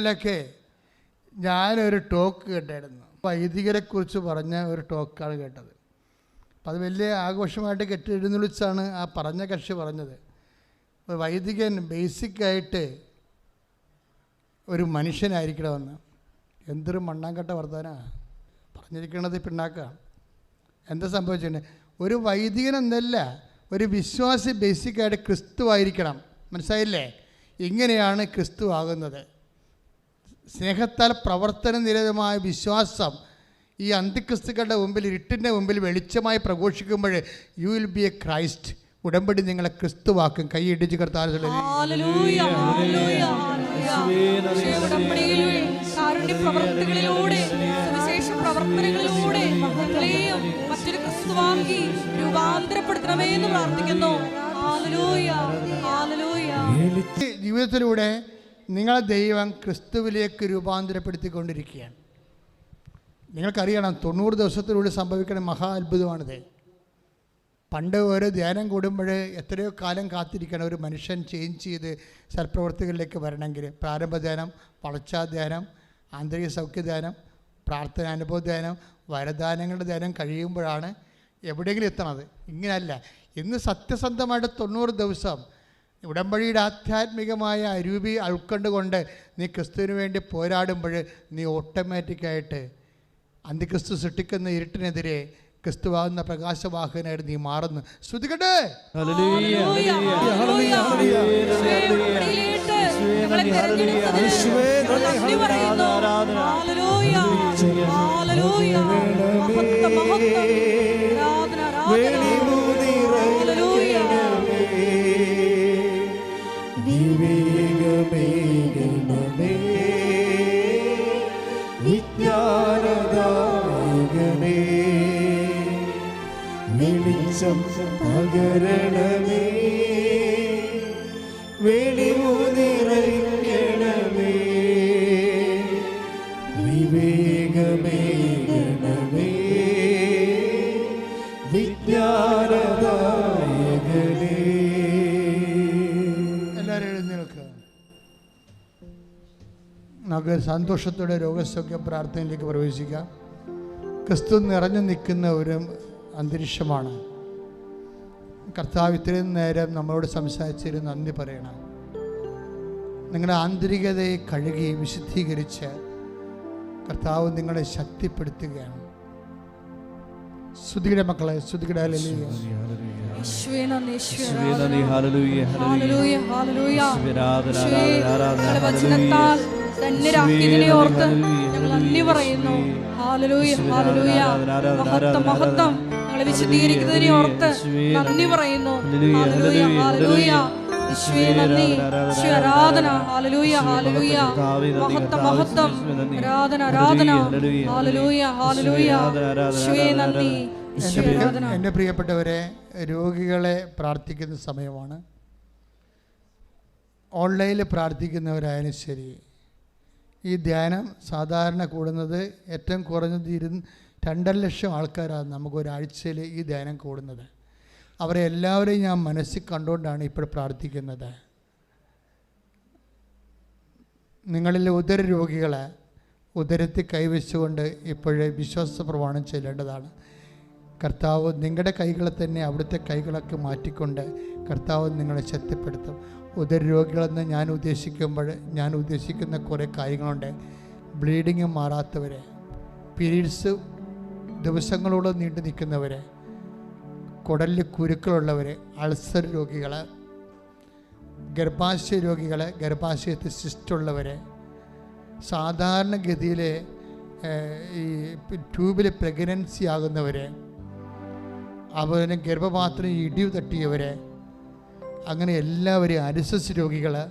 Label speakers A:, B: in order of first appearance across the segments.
A: ദിവസങ്ങളിലൊക്കെ ഞാനൊരു ടോക്ക് കേട്ടായിരുന്നു വൈദികരെക്കുറിച്ച് പറഞ്ഞ ഒരു ടോക്കാണ് കേട്ടത്. അപ്പം അത് വലിയ ആഘോഷമായിട്ട് കെട്ടിയിരുന്നൊളിച്ചാണ് ആ പറഞ്ഞ കക്ഷി പറഞ്ഞത്. വൈദികൻ ബേസിക്കായിട്ട് ഒരു മനുഷ്യനായിരിക്കണമെന്ന്. എന്തൊരു മണ്ണാങ്കട്ട വർദ്ധന. പറഞ്ഞിരിക്കണത് പിണ്ണാക്കാണ് എന്താ സംഭവിച്ചിട്ടുണ്ട് ഒരു വൈദികൻ എന്നല്ല ഒരു വിശ്വാസി ബേസിക്കായിട്ട് ക്രിസ്തു ആയിരിക്കണം മനസ്സിലായില്ലേ? ഇങ്ങനെയാണ് ക്രിസ്തു ആകുന്നത്. സ്നേഹത്താൽ പ്രവർത്തന നിരതമായ വിശ്വാസം ഈ അന്ത്യക്രിസ്തുക്കളുടെ മുമ്പിൽ ഇരുട്ടിന്റെ മുമ്പിൽ വെളിച്ചമായി പ്രഘോഷിക്കുമ്പോൾ you will be a Christ ഉടമ്പടി നിങ്ങളെ ക്രിസ്തുവാക്കും. കൈയിടിച്ച്
B: പ്രവർത്തികളിലൂടെ സുവിശേഷ പ്രവർത്തനങ്ങളിലൂടെ മക്കളെയും മറ്റൊരു ക്രിസ്തുവാക്കി രൂപാന്തരപ്പെടുത്തണമേ എന്ന് പ്രാർത്ഥിക്കുന്നു. Hallelujah, hallelujah.
A: ജീവിതത്തിലൂടെ നിങ്ങളെ ദൈവം ക്രിസ്തുവിലേക്ക് രൂപാന്തരപ്പെടുത്തിക്കൊണ്ടിരിക്കുകയാണ്. നിങ്ങൾക്കറിയണം തൊണ്ണൂറ് ദിവസത്തിലൂടെ സംഭവിക്കുന്ന മഹാ അത്ഭുതമാണിത്. പണ്ട് ഒരു ധ്യാനം കൂടുമ്പോൾ എത്രയോ കാലം കാത്തിരിക്കണം ഒരു മനുഷ്യൻ ചേഞ്ച് ചെയ്ത് സൽപ്രവർത്തികളിലേക്ക് വരണമെങ്കിൽ. പ്രാരംഭ ധ്യാനം വളർച്ചാ ധ്യാനം ആന്തരിക സൗഖ്യ ധ്യാനം പ്രാർത്ഥന അനുഭവ ധ്യാനം വരദാനങ്ങളുടെ ധ്യാനം കഴിയുമ്പോഴാണ് എവിടെയെങ്കിലും എത്തണത്. ഇങ്ങനെയല്ല. ഇന്ന് സത്യസന്ധമായിട്ട് തൊണ്ണൂറ് ദിവസം ഉടമ്പടിയുടെ ആധ്യാത്മികമായ അരൂപി ഉൾക്കൊണ്ടുകൊണ്ട് നീ ക്രിസ്തുവിന് വേണ്ടി പോരാടുമ്പോൾ നീ ഓട്ടോമാറ്റിക്കായിട്ട് അന്തിക്രിസ്തു സൃഷ്ടിക്കുന്ന ഇരുട്ടിനെതിരെ ക്രിസ്തുവാകുന്ന പ്രകാശവാഹനായിട്ട് നീ മാറുന്നു. ശ്രുതികട്ടെ!
B: ഹല്ലേലൂയ,
C: വിവേകമേകണമേ വിജ്ഞാനദായകനേ വെളിച്ചം പകരണമേ വെളിവു
A: നമുക്ക് സന്തോഷത്തോടെ രോഗസൗഖ്യ പ്രാർത്ഥനയിലേക്ക് പ്രവേശിക്കാം. ക്രിസ്തു നിറഞ്ഞു നിൽക്കുന്ന ഒരു അന്തരീക്ഷമാണ്. കർത്താവ് ഇത്രയും നേരം നമ്മളോട് സംസാരിച്ചതിന് നന്ദി പറയണം. നിങ്ങളുടെ ആന്തരികതയെ കഴുകി വിശുദ്ധീകരിച്ച് കർത്താവ് നിങ്ങളെ ശക്തിപ്പെടുത്തുകയാണ്. ശ്രുതിയുടെ മക്കളെ ശ്രുതിയുടെ
B: ആരാധന.
D: ആരാധന,
B: ധന്യരാക്കിയതിനെ ഓർത്ത് ഞങ്ങൾ നന്ദി പറയുന്നു. Hallelujah hallelujah. മഹത്വം മഹത്വം. ഞങ്ങളെ വിശദീകരിക്കുന്നതിനെ ഓർത്ത് നന്ദി പറയുന്നു. ഹാലലൂയ
D: ആരാധന, ആരാധന.
B: Hallelujah hallelujah. മഹത്വം മഹത്വം. Hallelujah hallelujah. നന്ദി.
A: എന്റെ പ്രിയപ്പെട്ടവരെ രോഗികളെ പ്രാർത്ഥിക്കുന്ന സമയമാണ്. ഓൺലൈനിൽ പ്രാർത്ഥിക്കുന്നവരായാലും ശരി ഈ ധ്യാനം സാധാരണ കൂടുന്നത് ഏറ്റവും കുറഞ്ഞത് ഇരുന്ന് രണ്ടര ലക്ഷം ആൾക്കാരാണ് നമുക്ക് ഒരാഴ്ചയിൽ ഈ ധ്യാനം കൂടുന്നത്. അവരെ എല്ലാവരെയും ഞാൻ മനസ്സിൽ കണ്ടുകൊണ്ടാണ് ഇപ്പോൾ പ്രാർത്ഥിക്കുന്നത്. നിങ്ങളിൽ ഉദര രോഗികളെ ഉദരത്തിൽ കൈവച്ചുകൊണ്ട് ഇപ്പോഴേ വിശ്വാസ പ്രമാണം ചെല്ലേണ്ടതാണ് കർത്താവ് നിങ്ങളുടെ കൈകളെ തന്നെ അവിടുത്തെ കൈകളൊക്കെ മാറ്റിക്കൊണ്ട് കർത്താവ് നിങ്ങളെ ശക്തിപ്പെടുത്തും. ഉദര രോഗികളെന്ന് ഞാൻ ഉദ്ദേശിക്കുമ്പോൾ ഞാൻ ഉദ്ദേശിക്കുന്ന കുറേ കാര്യങ്ങളുണ്ട്. ബ്ലീഡിങ് മാറാത്തവർ പീരീഡ്സ് ദിവസങ്ങളോളം നീണ്ടു നിൽക്കുന്നവർ കുടലിൽ കുരുക്കളുള്ളവർ അൾസർ രോഗികൾ ഗർഭാശയ രോഗികൾ ഗർഭാശയത്തിൽ സിസ്റ്റുള്ളവർ സാധാരണഗതിയിൽ ഈ ട്യൂബിൽ പ്രഗ്നൻസി ആകുന്നവർ അതുപോലെ ഗർഭപാത്രം ഇടിവ് തട്ടിയവരെ അങ്ങനെ എല്ലാവരെയും അരിസസ് രോഗികൾ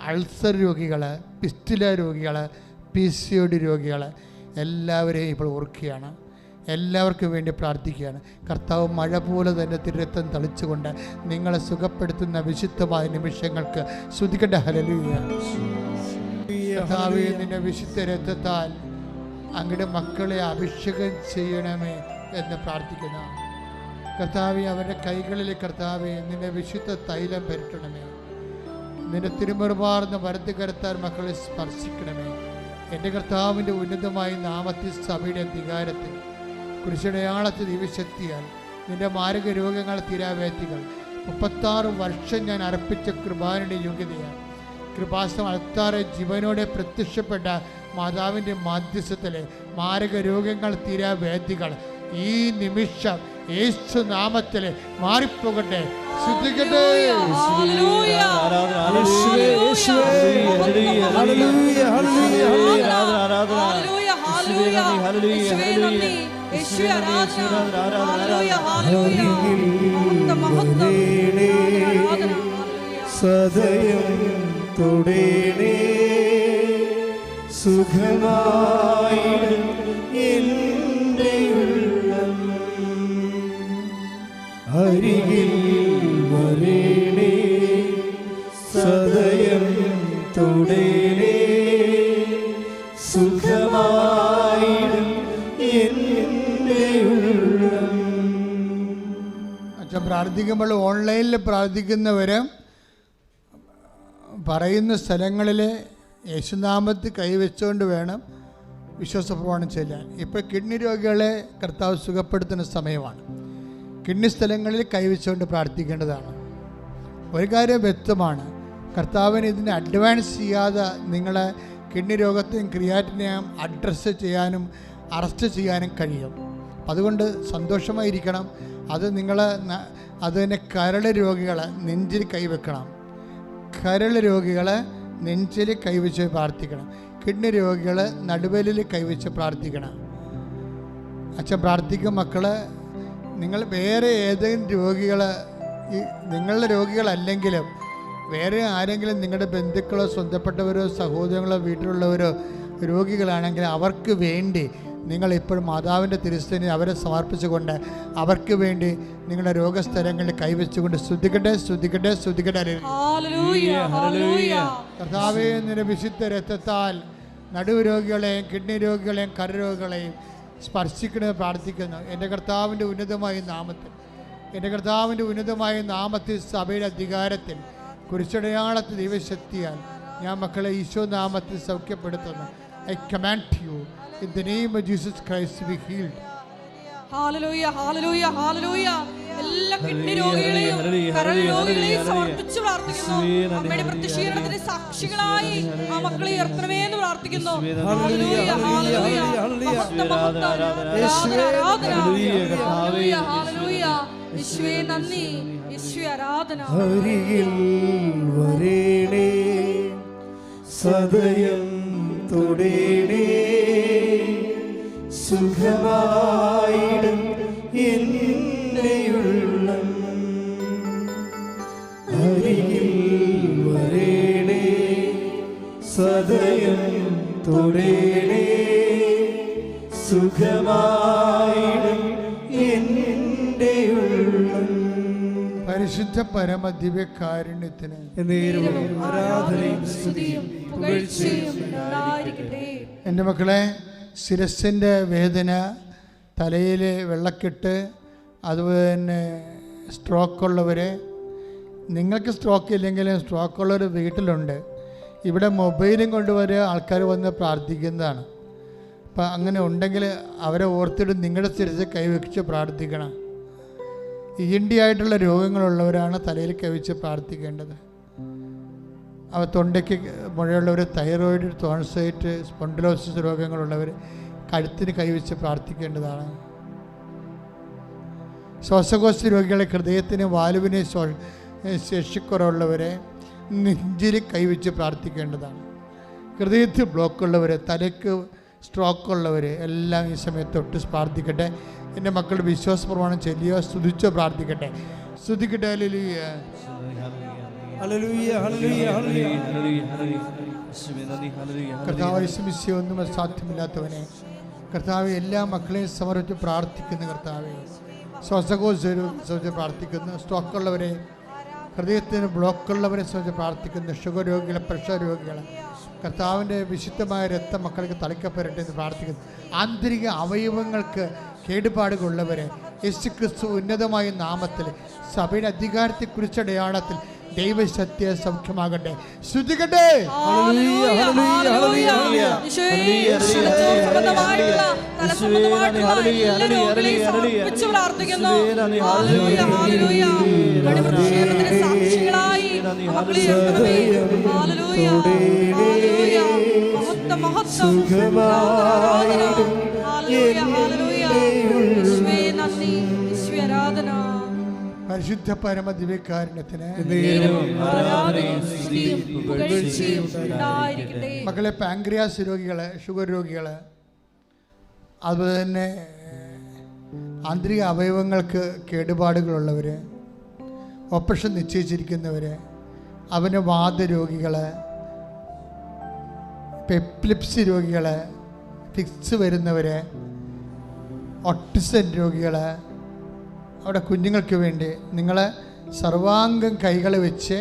A: അൾസർ രോഗികൾ പിസ്റ്റില രോഗികൾ പി സി ഒ ഡി രോഗികൾ എല്ലാവരെയും ഇപ്പോൾ ഓർക്കുകയാണ്. എല്ലാവർക്കും വേണ്ടി പ്രാർത്ഥിക്കുകയാണ്. കർത്താവ് മഴ പോലെ തന്നെ തിരുരത്തം തളിച്ചുകൊണ്ട് നിങ്ങളെ സുഖപ്പെടുത്തുന്ന വിശുദ്ധമായ നിമിഷങ്ങൾക്ക് ശ്രുതിക്കേണ്ട ഹലലുയ കർത്താവേ നിന്റെ വിശുദ്ധ രക്തത്താൽ അങ്ങയുടെ മക്കളെ അഭിഷേകം ചെയ്യണമേ എന്ന് പ്രാർത്ഥിക്കുന്നു. കർത്താവെ അവരുടെ കൈകളിൽ കർത്താവെ നിന്റെ വിശുദ്ധ തൈലം പരട്ടണമേ. നിന്റെ തിരുമുറുമാർന്ന വരത്ത് കരുത്താൻ മക്കളെ സ്പർശിക്കണമേ. എന്റെ കർത്താവിന്റെ ഉന്നതമായ നാമത്തിൽ സഭയുടെ അധികാരത്തിൽ കുരിശടയാളത്തിൽ ദിവശക്തിയാൽ നിന്റെ മാരക രോഗങ്ങൾ തീരാവേത്തികൾ മുപ്പത്താറ് വർഷം ഞാൻ അർപ്പിച്ച കൃപാനുടെ യോഗ്യതയാണ് കൃപാസം അൾത്താറെ ജീവനോടെ പ്രത്യക്ഷപ്പെട്ട മാതാവിന്റെ മാധ്യസ്ഥത്തിലെ മാരക രോഗങ്ങൾ തീരാവേദികൾ ഈ നിമിഷം യേശു നാമത്തിൽ മാറിപ്പോകട്ടെ. ശ്രദ്ധിക്കട്ടെ.
B: ഹല്ലേലൂയ.
C: സുഖമായി യേശുവേ. അരികിൽ വരേണേ സദയം തൊടേണേ. സുഖമായിടും
A: പ്രാർത്ഥിക്കുമ്പോൾ ഓൺലൈനിൽ പ്രാർത്ഥിക്കുന്നവർ പറയുന്ന സ്ഥലങ്ങളിൽ യേശുനാമത്ത് കൈവച്ചുകൊണ്ട് വേണം വിശ്വാസപ്രമാണം ചെല്ലാൻ ഇപ്പോൾ കിഡ്നി രോഗികളെ കർത്താവ് സുഖപ്പെടുത്തുന്ന സമയമാണ്. കിഡ്നി സ്ഥലങ്ങളിൽ കൈവച്ചുകൊണ്ട് പ്രാർത്ഥിക്കേണ്ടതാണ്. ഒരു കാര്യം വ്യക്തമാണ്. കർത്താവിന് ഇതിനെ അഡ്വാൻസ് ചെയ്യാതെ നിങ്ങളെ കിഡ്നി രോഗത്തെയും ക്രിയാറ്റിനെയും അഡ്രസ്സ് ചെയ്യാനും അറസ്റ്റ് ചെയ്യാനും കഴിയും. അതുകൊണ്ട് സന്തോഷമായിരിക്കണം. അത് നിങ്ങളെ അത് തന്നെ കരൾ രോഗികളെ നെഞ്ചിൽ കൈവെക്കണം. കരൾ രോഗികളെ നെഞ്ചിൽ കൈവച്ച് പ്രാർത്ഥിക്കണം. കിഡ്നി രോഗികളെ നടുവലിൽ കൈവച്ച് പ്രാർത്ഥിക്കണം. അച്ഛൻ പ്രാർത്ഥിക്കും മക്കൾ നിങ്ങൾ വേറെ ഏതെങ്കിലും രോഗികൾ ഈ നിങ്ങളുടെ രോഗികളല്ലെങ്കിലും വേറെ ആരെങ്കിലും നിങ്ങളുടെ ബന്ധുക്കളോ സ്വന്തപ്പെട്ടവരോ സഹോദരങ്ങളോ വീട്ടിലുള്ളവരോ രോഗികളാണെങ്കിൽ അവർക്ക് വേണ്ടി നിങ്ങൾ ഇപ്പോഴും മാതാവിന്റെ തിരുസ്ഥനെ അവരെ സമർപ്പിച്ചുകൊണ്ട് അവർക്ക് വേണ്ടി നിങ്ങളുടെ രോഗസ്ഥലങ്ങളിൽ കൈവച്ചുകൊണ്ട് ശ്രദ്ധിക്കട്ടെ
B: ശ്രദ്ധിക്കട്ടെ ശ്രദ്ധിക്കട്ടെ
A: കർത്താവേ നിന്റെ വിശുദ്ധ രക്തത്താൽ നടുവ് രോഗികളെയും കിഡ്നി രോഗികളെയും കരരോഗികളെയും സ്പർശിക്കണമെന്ന് പ്രാർത്ഥിക്കുന്നു. എന്റെ കർത്താവിന്റെ ഉന്നതമായ നാമത്തിൽ എന്റെ കർത്താവിന്റെ ഉന്നതമായ നാമത്തിൽ സഭയുടെ അധികാരത്തിൽ കുരിശടയാളത്തിൽ ദൈവശക്തിയാൽ ഞാൻ മക്കളെ ഈശോ നാമത്തിൽ സൗഖ്യപ്പെടുത്തുന്നു. I command you in the name of Jesus Christ be healed
B: എല്ലാ കിഡ്നി രോഗികളെയും കരൾ രോഗികളെയും. സമർപ്പിച്ച് പ്രാർത്ഥിക്കുന്നു. അമ്മയുടെ പ്രത്യക്ഷീകരണത്തിന് സാക്ഷികളായി ആ മക്കളെ ഉയർത്തണമേ എന്ന് പ്രാർത്ഥിക്കുന്നു.
D: ആരാധന.
B: നന്ദി.
C: വരേണേ. സദയം തൊടേണേ. സുഖമായിടും എന്റെ ഉള്ളം അരികിൽ വരേണേ സദയം തൊടേണേ സുഖമായിടും എന്റെ ഉള്ളം
A: പരിശുദ്ധ പരമ ദിവ്യകാരുണ്യത്തിന്
C: ആരാധനയും
B: സ്തുതിയും
A: എന്റെ മക്കളെ ശിരസിന്റെ വേദന തലയിൽ വെള്ളക്കെട്ട് അതുപോലെ തന്നെ സ്ട്രോക്കുള്ളവർ നിങ്ങൾക്ക് സ്ട്രോക്ക് ഇല്ലെങ്കിലും സ്ട്രോക്ക് ഒരു വീട്ടിലുണ്ട്. ഇവിടെ മൊബൈലും കൊണ്ടുവരെ ആൾക്കാർ വന്ന് പ്രാർത്ഥിക്കുന്നതാണ്. അപ്പം അങ്ങനെ ഉണ്ടെങ്കിൽ അവരെ ഓർത്തിട്ട് നിങ്ങളുടെ സ്ഥിരത്തിൽ കൈവച്ച് പ്രാർത്ഥിക്കണം. ഇ എൻ ഡി ആയിട്ടുള്ള രോഗങ്ങളുള്ളവരാണ് തലയിൽ കൈവച്ച് പ്രാർത്ഥിക്കേണ്ടത്. തൊണ്ടയ്ക്ക് മുഴയുള്ളവർ തൈറോയിഡ് തോൺസൈറ്റ് സ്പോണ്ടിലോസിസ് രോഗങ്ങളുള്ളവർ കഴുത്തിന് കൈവച്ച് പ്രാർത്ഥിക്കേണ്ടതാണ്. ശ്വാസകോശ രോഗികളെ ഹൃദയത്തിന് വാലുവിന് ശേഷിക്കുറവുള്ളവരെ നെഞ്ചിൽ കൈവച്ച് പ്രാർത്ഥിക്കേണ്ടതാണ്. ഹൃദയത്തിൽ ബ്ലോക്കുള്ളവർ തലയ്ക്ക് സ്ട്രോക്ക് ഉള്ളവർ എല്ലാം ഈ സമയത്ത് ഒട്ട് പ്രാർത്ഥിക്കട്ടെ. എന്റെ മക്കൾ വിശ്വാസപ്രമാണം ചെല്ലിയോ സ്തുതിച്ചോ പ്രാർത്ഥിക്കട്ടെ. സ്തുതിക്കട്ടെ ഹല്ലേലൂയ. കർത്താവ് ഒന്നും സാധ്യമില്ലാത്തവനെ. കർത്താവ് എല്ലാ മക്കളെയും സമർപ്പിച്ച് പ്രാർത്ഥിക്കുന്ന കർത്താവെ. ശ്വാസകോശ സംബന്ധിച്ച് പ്രാർത്ഥിക്കുന്നു. സ്ട്രോക്കുള്ളവരെ ഹൃദയത്തിന് ബ്ലോക്കുള്ളവരെ സംബന്ധിച്ച് പ്രാർത്ഥിക്കുന്നു. ഷുഗർ രോഗികളെ പ്രഷർ രോഗികളെ. കർത്താവിന്റെ വിശുദ്ധമായ രക്തം മക്കൾക്ക് തളിക്കപ്പെടട്ടെ എന്ന് പ്രാർത്ഥിക്കുന്നു. ആന്തരിക അവയവങ്ങൾക്ക് കേടുപാടുകളുള്ളവരെ യേശു ക്രിസ്തു ഉന്നതമായ നാമത്തിൽ സഭയുടെ അധികാരത്തെക്കുറിച്ച് അടയാളത്തിൽ ദൈവസത്യ സൗഖ്യമാകട്ടെ. ശ്രുതികട്ടെ
B: ഹല്ലേലൂയ. നന്ദി. യേശുവേ, ആരാധന.
A: പരിശുദ്ധ പരമ
B: പുകഴ്ചയും
A: മക്കളെ പാങ്ക്രിയാസ് രോഗികൾ ഷുഗർ രോഗികൾ അതുപോലെ തന്നെ ആന്തരിക അവയവങ്ങൾക്ക് കേടുപാടുകളുള്ളവർ ഓപ്പറേഷൻ നിശ്ചയിച്ചിരിക്കുന്നവർ അവന് വാദരോഗികൾ പെപ്ലിപ്സ് രോഗികൾ ഫിക്സ് വരുന്നവർ ഒട്ടിസൻ രോഗികൾ അവിടെ കുഞ്ഞുങ്ങൾക്ക് വേണ്ടി നിങ്ങൾ സർവാംഗം കൈകൾ വെച്ച്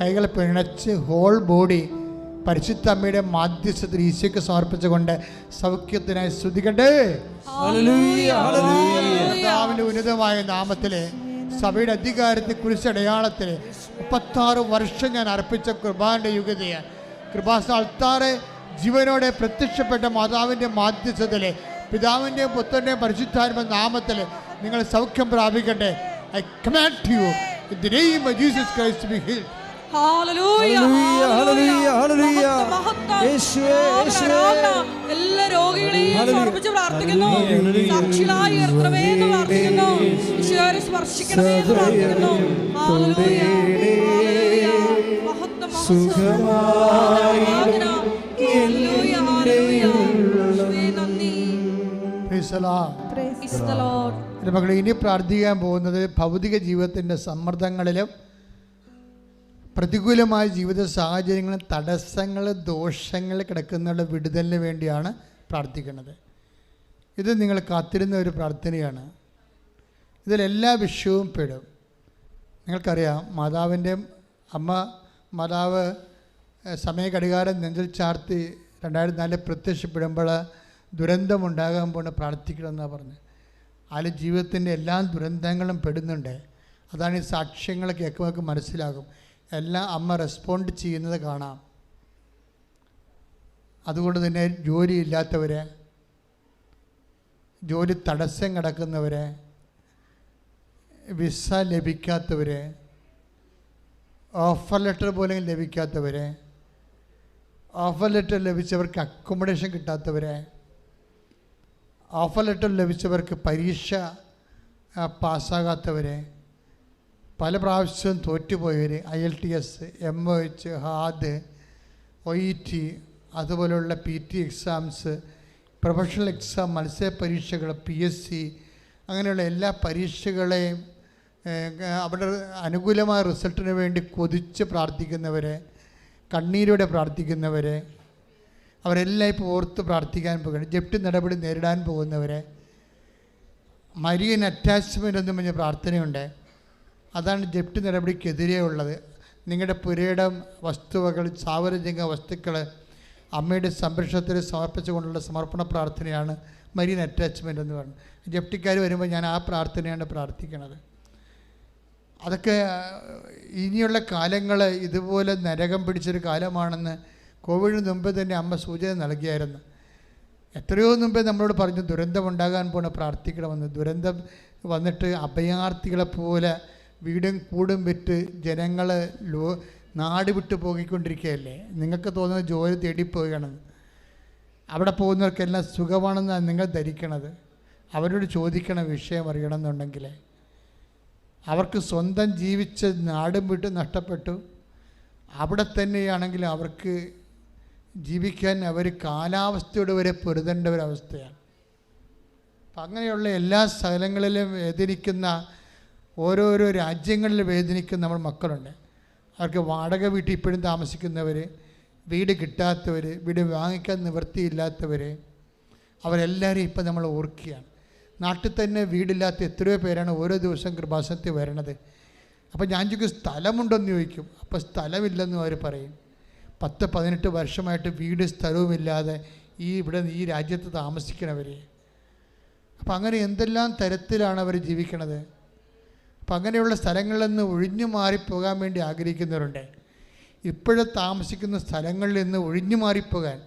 A: കൈകൾ പിണച്ച് ഹോൾ ബോഡി പരിശുദ്ധ അമ്മയുടെ മാധ്യസ്ഥത്തിൽ ഈശോയ്ക്ക് സമർപ്പിച്ചുകൊണ്ട് സൗഖ്യത്തിനായി സ്തുതിക്കട്ടെ. കർത്താവിന്റെ ഉന്നതമായ നാമത്തിലെ സഭയുടെ അധികാരത്തെ കുറിച്ച് അടയാളത്തിൽ മുപ്പത്താറ് വർഷം ഞാൻ അർപ്പിച്ച കൃപാന്റെ യുഗതയെ കൃപാസ അൾത്താറെ ജീവനോടെ പ്രത്യക്ഷപ്പെട്ട മാതാവിന്റെ മാധ്യസ്ഥത്തിലെ പിതാവിന്റെയും പുത്രന്റെയും പരിശുദ്ധാത്മ നാമത്തിൽ നിങ്ങൾ സൗഖ്യം പ്രാപിക്കട്ടെ. I command you in the name of Jesus Christ be healed
B: hallelujah
C: hallelujah, hallelujah.
B: മഹത്വം, മഹത്വം.
C: യേശുവേ, യേശുവേ.
B: എല്ലാ രോഗികളെയും. സമർപ്പിച്ച് പ്രാർത്ഥിക്കുന്നു. സാക്ഷികളായി ഉയർത്തണമേ എന്ന് പ്രാർത്ഥിക്കുന്നു. ഈശോയെ സ്പർശിക്കണമേ എന്ന് പ്രാർത്ഥിക്കുന്നു. യേശുവേ, നന്ദി.
A: എന്റെ മക്കളെ ഇനി പ്രാർത്ഥിക്കാൻ പോകുന്നത് ഭൗതിക ജീവിതത്തിന്റെ സമ്മർദ്ദങ്ങളിലും പ്രതികൂലമായ ജീവിത സാഹചര്യങ്ങളും തടസ്സങ്ങൾ ദോഷങ്ങൾ കിടക്കുന്നവരുടെ വിടുതലിന് വേണ്ടിയാണ് പ്രാർത്ഥിക്കുന്നത്. ഇത് നിങ്ങൾ കാത്തിരുന്ന ഒരു പ്രാർത്ഥനയാണ്. ഇതിലെല്ലാ വിഷയവും പെടും. നിങ്ങൾക്കറിയാം മാതാവിന്റെ അമ്മ മാതാവ് സമയഘടികാരം നെഞ്ചിൽ ചാർത്തി രണ്ടായിരത്തി നാലിൽ പ്രത്യക്ഷപ്പെടുമ്പോൾ ദുരന്തമുണ്ടാകാൻ പോണ പ്രാർത്ഥിക്കണമെന്നാണ് പറഞ്ഞത്. അതിൽ ജീവിതത്തിന്റെ എല്ലാ ദുരന്തങ്ങളും പെടുന്നുണ്ട്. അതാണ് ഈ സാക്ഷ്യങ്ങൾ കേൾക്കുമ്പോൾ മനസ്സിലാകും. എല്ലാം അമ്മ റെസ്പോണ്ട് ചെയ്യുന്നത് കാണാം. അതുകൊണ്ട് തന്നെ ജോലിയില്ലാത്തവരെ ജോലി തടസ്സം കിടക്കുന്നവരെ വിസ ലഭിക്കാത്തവരെ ഓഫർ ലെറ്റർ പോലും ലഭിക്കാത്തവരെ ഓഫർ ലെറ്റർ ലഭിച്ചവർക്ക് അക്കോമഡേഷൻ കിട്ടാത്തവരെ ഓഫർ ലെറ്റർ ലഭിച്ചവർക്ക് പരീക്ഷ പാസ്സാകാത്തവരെ പല പ്രാവശ്യവും തോറ്റുപോയവർ I L T S M O H HAAD O E T അതുപോലെയുള്ള P T exams professional exam മത്സര പരീക്ഷകൾ പി എസ് സി അങ്ങനെയുള്ള എല്ലാ പരീക്ഷകളെയും അവിടെ അനുകൂലമായ റിസൾട്ടിന് വേണ്ടി കൊതിച്ച് പ്രാർത്ഥിക്കുന്നവരെ കണ്ണീരോടെ പ്രാർത്ഥിക്കുന്നവരെ അവരെല്ലാം ഇപ്പോൾ ഓർത്ത് പ്രാർത്ഥിക്കാൻ പോകുന്നത് ജപ്തി നടപടി നേരിടാൻ പോകുന്നവരെ. മരിയൻ അറ്റാച്ച്മെന്റ് എന്ന് പറഞ്ഞ പ്രാർത്ഥനയുണ്ട്. അതാണ് ജപ്തി നടപടിക്കെതിരെ ഉള്ളത്. നിങ്ങളുടെ പുരയിടം വസ്തുവകൾ സാവരജംഗ വസ്തുക്കൾ അമ്മയുടെ സംരക്ഷണത്തിൽ സമർപ്പിച്ചുകൊണ്ടുള്ള സമർപ്പണ പ്രാർത്ഥനയാണ് മരിയൻ അറ്റാച്ച്മെന്റ് എന്ന് പറയുന്നത് ജപ്തിക്കാർ വരുമ്പോൾ ഞാൻ ആ പ്രാർത്ഥനയാണ് പ്രാർത്ഥിക്കുന്നത് അതൊക്കെ ഇനിയുള്ള കാലങ്ങൾ ഇതുപോലെ നരകം പിടിച്ചൊരു കാലമാണെന്ന് കോവിഡിന് മുമ്പ് തന്നെ അമ്മ സൂചന നൽകിയായിരുന്നു. എത്രയോ മുമ്പേ നമ്മളോട് പറഞ്ഞു ദുരന്തം ഉണ്ടാകാൻ പോണ പ്രാർത്ഥിക്കണമെന്ന് ദുരന്തം വന്നിട്ട് അഭയാർത്ഥികളെ പോലെ വീടും കൂടും വിറ്റ് ജനങ്ങൾ ലോ നാട് വിട്ട് പോകിക്കൊണ്ടിരിക്കുകയല്ലേ? നിങ്ങൾക്ക് തോന്നുന്നത് ജോലി തേടിപ്പോവുകയാണെന്ന് അവിടെ പോകുന്നവർക്കെല്ലാം സുഖമാണെന്നാണ് നിങ്ങൾ ധരിക്കണത്. അവരോട് ചോദിക്കണ വിഷയം അറിയണമെന്നുണ്ടെങ്കിൽ. അവർക്ക് സ്വന്തം ജീവിച്ച നാടും വിട്ട് നഷ്ടപ്പെട്ടു. അവിടെ തന്നെയാണെങ്കിൽ അവർക്ക് ജീവിക്കാൻ അവർ കാലാവസ്ഥയോട് വരെ പൊരുതേണ്ട ഒരവസ്ഥയാണ് അപ്പം അങ്ങനെയുള്ള എല്ലാ സ്ഥലങ്ങളിലും വേദനിക്കുന്ന ഓരോരോ രാജ്യങ്ങളിൽ വേദനിക്കുന്ന നമ്മൾ മക്കളുണ്ട്. അവർക്ക് വാടക വീട്ടിൽ ഇപ്പോഴും താമസിക്കുന്നവർ വീട് കിട്ടാത്തവർ വീട് വാങ്ങിക്കാൻ നിവൃത്തിയില്ലാത്തവർ അവരെല്ലാവരും ഇപ്പം നമ്മൾ ഓർക്കുകയാണ്. നാട്ടിൽ തന്നെ വീടില്ലാത്ത എത്രയോ പേരാണ് ഓരോ ദിവസം കൃപാസനത്തിൽ വരണത്. അപ്പോൾ ഞാൻ ചോദിക്കും സ്ഥലമുണ്ടെന്ന് ചോദിക്കും. അപ്പോൾ സ്ഥലമില്ലെന്നും അവർ പറയും. പത്ത് പതിനെട്ട് വർഷമായിട്ട് വീട് സ്ഥലവുമില്ലാതെ ഈ ഇവിടെ ഈ രാജ്യത്ത് താമസിക്കണവർ അപ്പം അങ്ങനെ എന്തെല്ലാം തരത്തിലാണ് അവർ ജീവിക്കണത്? അപ്പം അങ്ങനെയുള്ള സ്ഥലങ്ങളിൽ നിന്ന് ഒഴിഞ്ഞു മാറിപ്പോകാൻ വേണ്ടി ആഗ്രഹിക്കുന്നവരുണ്ട്. ഇപ്പോഴും താമസിക്കുന്ന സ്ഥലങ്ങളിൽ നിന്ന് ഒഴിഞ്ഞു മാറിപ്പോകാൻ.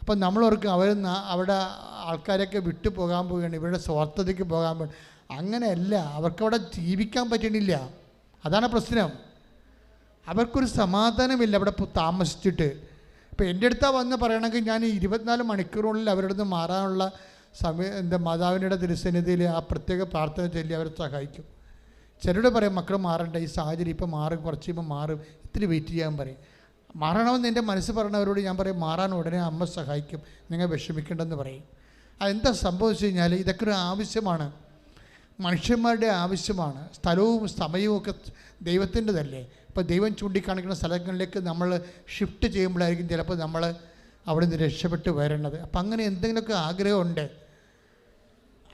A: അപ്പം നമ്മളവർക്ക് അവർ അവിടെ ആൾക്കാരൊക്കെ വിട്ടു പോകാൻ പോവുകയാണ് ഇവരുടെ സ്വാർത്ഥതയ്ക്ക് പോകാൻ പോവുകയാണ് അങ്ങനെയല്ല അവർക്കവിടെ ജീവിക്കാൻ പറ്റണില്ല. അതാണ് പ്രശ്നം. അവർക്കൊരു സമാധാനമില്ല അവിടെ താമസിച്ചിട്ട്. ഇപ്പോൾ എന്റെ അടുത്താണ് വന്ന് പറയണമെങ്കിൽ ഞാൻ ഇരുപത്തിനാല് മണിക്കൂറിനുള്ളിൽ അവരുടെ നിന്ന് മാറാനുള്ള സമയ എന്റെ മാതാവിന്റെ തിരുസന്നിധിയിൽ ആ പ്രത്യേക പ്രാർത്ഥന ചൊല്ലി അവരെ സഹായിക്കും. ചിലരോട് പറയും മക്കൾ മാറണ്ട ഈ സാഹചര്യം ഇപ്പം മാറും കുറച്ച് കഴിയുമ്പോൾ മാറും ഇത്തിരി വെയിറ്റ് ചെയ്യാൻ പറയും. മാറണമെന്ന് എന്റെ മനസ്സ് പറഞ്ഞവരോട് ഞാൻ പറയും മാറാൻ ഉടനെ അമ്മ സഹായിക്കും നിങ്ങൾ വിഷമിക്കേണ്ടെന്ന് പറയും. അതെന്താ സംഭവിച്ചു കഴിഞ്ഞാൽ ഇതൊക്കെ ഒരു ആവശ്യമാണ്. മനുഷ്യന്മാരുടെ ആവശ്യമാണ്. സ്ഥലവും സമയവും ഒക്കെ ദൈവത്തിന്റെതല്ലേ? ഇപ്പോൾ ദൈവം ചൂണ്ടിക്കാണിക്കുന്ന സ്ഥലങ്ങളിലേക്ക് നമ്മൾ ഷിഫ്റ്റ് ചെയ്യുമ്പോഴായിരിക്കും ചിലപ്പോൾ നമ്മൾ അവിടെ നിന്ന് രക്ഷപ്പെട്ട് വരേണ്ടത്. അപ്പം അങ്ങനെ എന്തെങ്കിലുമൊക്കെ ആഗ്രഹമുണ്ട്.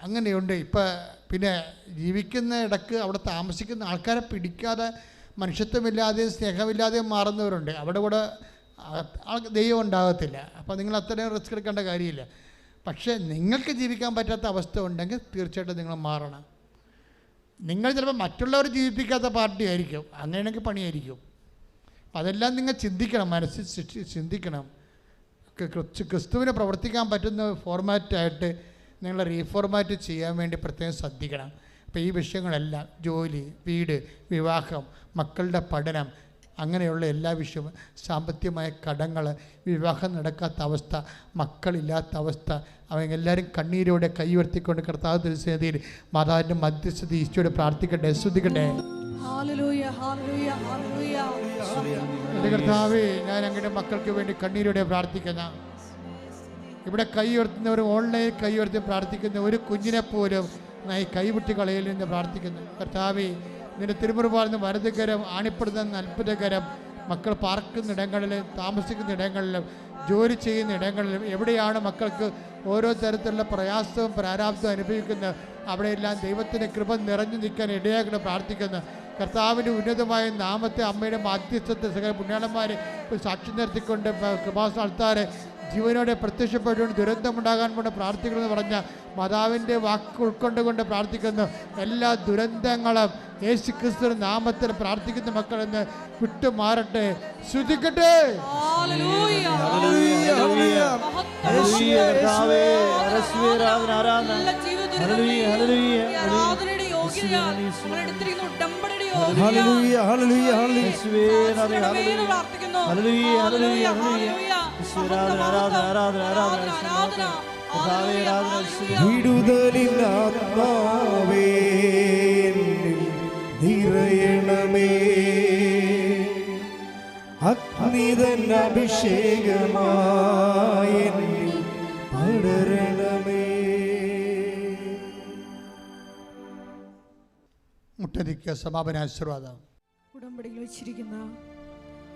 A: അങ്ങനെയുണ്ട്. ഇപ്പം പിന്നെ ജീവിക്കുന്ന ഇടയ്ക്ക് അവിടെ താമസിക്കുന്ന ആൾക്കാരെ പിടിക്കാതെ മനുഷ്യത്വമില്ലാതെയും സ്നേഹമില്ലാതെയും മാറുന്നവരുണ്ട്. അവിടെ കൂടെ ദൈവം ഉണ്ടാകത്തില്ല. അപ്പോൾ നിങ്ങൾ അത്രയും റിസ്ക് എടുക്കേണ്ട കാര്യമില്ല. പക്ഷേ നിങ്ങൾക്ക് ജീവിക്കാൻ പറ്റാത്ത അവസ്ഥ ഉണ്ടെങ്കിൽ തീർച്ചയായിട്ടും നിങ്ങൾ മാറണം. നിങ്ങൾ ചിലപ്പോൾ മറ്റുള്ളവർ ജീവിപ്പിക്കാത്ത പാർട്ടി ആയിരിക്കും. അങ്ങനെയാണെങ്കിൽ പണിയായിരിക്കും. അതെല്ലാം നിങ്ങൾ ചിന്തിക്കണം മനസ്സിൽ ചിന്തിക്കണം. ക്രിസ്തുവിനെ പ്രവർത്തിക്കാൻ പറ്റുന്ന ഫോർമാറ്റായിട്ട് നിങ്ങൾ റീഫോർമാറ്റ് ചെയ്യാൻ വേണ്ടി പ്രത്യേകം ശ്രദ്ധിക്കണം. അപ്പോൾ ഈ വിഷയങ്ങളെല്ലാം ജോലി വീട് വിവാഹം മക്കളുടെ പഠനം അങ്ങനെയുള്ള എല്ലാ വിഷയവും സാമ്പത്തികമായ കടങ്ങൾ വിവാഹം നടക്കാത്ത അവസ്ഥ മക്കളില്ലാത്ത അവസ്ഥ അവൻ എല്ലാവരും കണ്ണീരോടെ കൈ ഉയർത്തിക്കൊണ്ട് കർത്താവ് തിരുസേതിയിൽ മാതാവിന്റെ മധ്യസ്ഥത ഈശോയോട് പ്രാർത്ഥിക്കട്ടെ ശ്രദ്ധിക്കട്ടെ എന്റെ കർത്താവേ ഞാൻ അങ്ങയുടെ മക്കൾക്ക് വേണ്ടി കണ്ണീരോടെ പ്രാർത്ഥിക്കുന്ന ഇവിടെ കൈ ഉയർത്തുന്നവർ ഓൺലൈൻ കൈ ഉയർത്തി പ്രാർത്ഥിക്കുന്ന ഒരു കുഞ്ഞിനെ പോലും നായി കൈവിട്ട് കളയിൽ നിന്ന് പ്രാർത്ഥിക്കുന്നു. കർത്താവേ നിന്റെ തിരുമുറുപാടുന്ന വലതുകരം ആണിപ്പെടുന്ന അത്ഭുതകരം മക്കൾ താമസിക്കുന്ന ഇടങ്ങളിലും ജോലി ചെയ്യുന്ന ഇടങ്ങളിലും എവിടെയാണ് മക്കൾക്ക് ഓരോ തരത്തിലുള്ള പ്രയാസവും പ്രാരാബ്ദവും അനുഭവിക്കുന്നത്? അവിടെയെല്ലാം ദൈവത്തിന്റെ കൃപ നിറഞ്ഞു നിൽക്കാൻ ഇടയാക്കണം പ്രാർത്ഥിക്കുന്നു. കർത്താവിന്റെ ഉന്നതമായ നാമത്തെ അമ്മയുടെ മാധ്യസ്ഥത്തെ സകല പുണ്യാളന്മാരെ സാക്ഷി നിർത്തിക്കൊണ്ട് കൃപാസ്ഥാനത്താരെ ജീവനോടെ പ്രത്യക്ഷപ്പെട്ടുകൊണ്ട് ദുരന്തമുണ്ടാകാൻ കൊണ്ട് പ്രാർത്ഥിക്കണമെന്ന് പറഞ്ഞ മാതാവിന്റെ വാക്ക് ഉൾക്കൊണ്ടുകൊണ്ട് പ്രാർത്ഥിക്കുന്നു. എല്ലാ ദുരന്തങ്ങളും യേശു ക്രിസ്തു നാമത്തിൽ പ്രാർത്ഥിക്കുന്ന മക്കളെന്ന് വിട്ടുമാറട്ടെ. ശ്രുതിക്കട്ടെ.
B: പ്രാർത്ഥിക്കുന്നു.
A: മുട്ടതിക്ക് സമാപന ആശീർവാദം
B: ഉടമ്പടിയിൽ വെച്ചിരിക്കുന്ന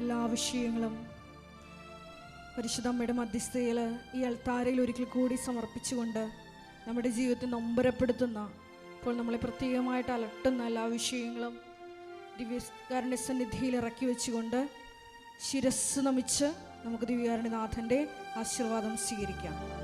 B: എല്ലാ വിഷയങ്ങളും പരിശുദ്ധമ്മയുടെ മധ്യസ്ഥയിൽ ഈ അൽത്താരയിൽ ഒരിക്കൽ കൂടി സമർപ്പിച്ചുകൊണ്ട് നമ്മുടെ ജീവിതത്തെ നൊമ്പരപ്പെടുത്തുന്ന ഇപ്പോൾ നമ്മളെ പ്രത്യേകമായിട്ട് അലട്ടുന്ന എല്ലാ വിഷയങ്ങളും ദിവ്യകാരുടെ സന്നിധിയിൽ ഇറക്കി വെച്ചുകൊണ്ട് ശിരസ് നമിച്ച് നമുക്ക് ദിവ്യകാരുണ്യനാഥന്റെ ആശീർവാദം സ്വീകരിക്കാം.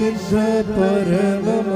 C: सिद्ध परम